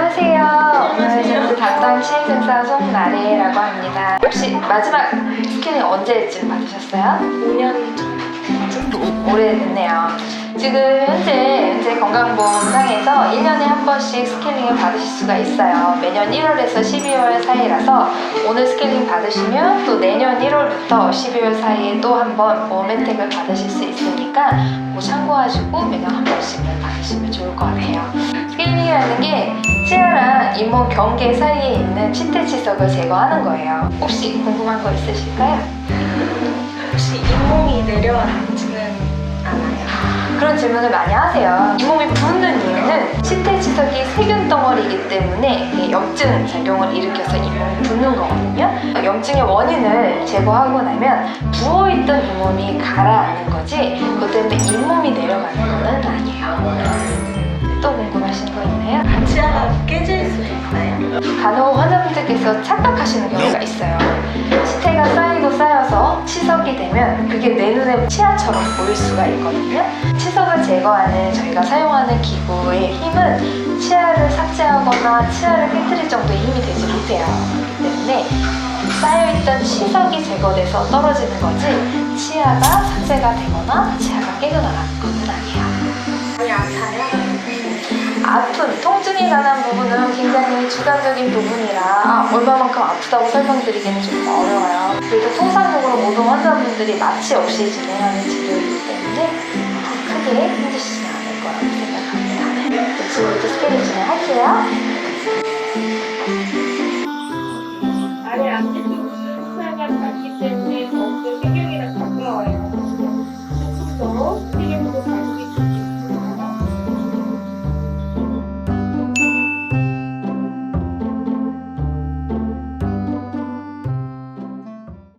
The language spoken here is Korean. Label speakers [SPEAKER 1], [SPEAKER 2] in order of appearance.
[SPEAKER 1] 안녕하세요. 오늘 제스 담당 치의생사 송나래라고 합니다. 혹시 마지막 스캐닝 언제쯤 받으셨어요?
[SPEAKER 2] 5년 전.
[SPEAKER 1] 오래됐네요. 지금 현재 현재 건강보험상에서 1년에 한 번씩 스케일링을 받으실 수가 있어요. 매년 1월에서 12월 사이라서 오늘 스케일링 받으시면 또 내년 1월부터 12월 사이에 또 한 번 보험 혜택을 받으실 수 있으니까 뭐 참고하시고 매년 한 번씩은 받으시면 좋을 것 같아요. 스케일링이라는 게 치아랑 잇몸 경계 사이에 있는 치태 치석을 제거하는 거예요. 혹시 궁금한 거 있으실까요?
[SPEAKER 2] 혹시 잇몸이 내려앉지는 않아요?
[SPEAKER 1] 그런 질문을 많이 하세요. 잇몸이 붓는 이유는 치태 치석이 세균 덩어리이기 때문에 염증 작용을 일으켜서 잇몸이 붓는 거거든요. 염증의 원인을 제거하고 나면 부어있던 잇몸이 가라앉는 거지 그것 때문에 잇몸이 내려가는 거는 아니에요. 간혹 환자분들께서 착각하시는 경우가 있어요. 치태가 쌓이고 쌓여서 치석이 되면 그게 내 눈에 치아처럼 보일 수가 있거든요. 치석을 제거하는 저희가 사용하는 기구의 힘은 치아를 삭제하거나 치아를 깨뜨릴 정도의 힘이 되지 못해요. 때문에 쌓여있던 치석이 제거돼서 떨어지는 거지 치아가 삭제가 되거나 치아가 깨져나가는 것은
[SPEAKER 2] 아니에요.
[SPEAKER 1] 아픈, 통증에 관한 부분은 굉장히 주관적인 부분이라 아, 얼마만큼 아프다고 설명드리기는 좀 어려워요. 그래도 통상적으로 모든 환자분들이 마취 없이 진행하는 치료이기 때문에 크게 힘드시지 않을 거라고 생각합니다. 네, 지금부터 스캐닝 진행할게요.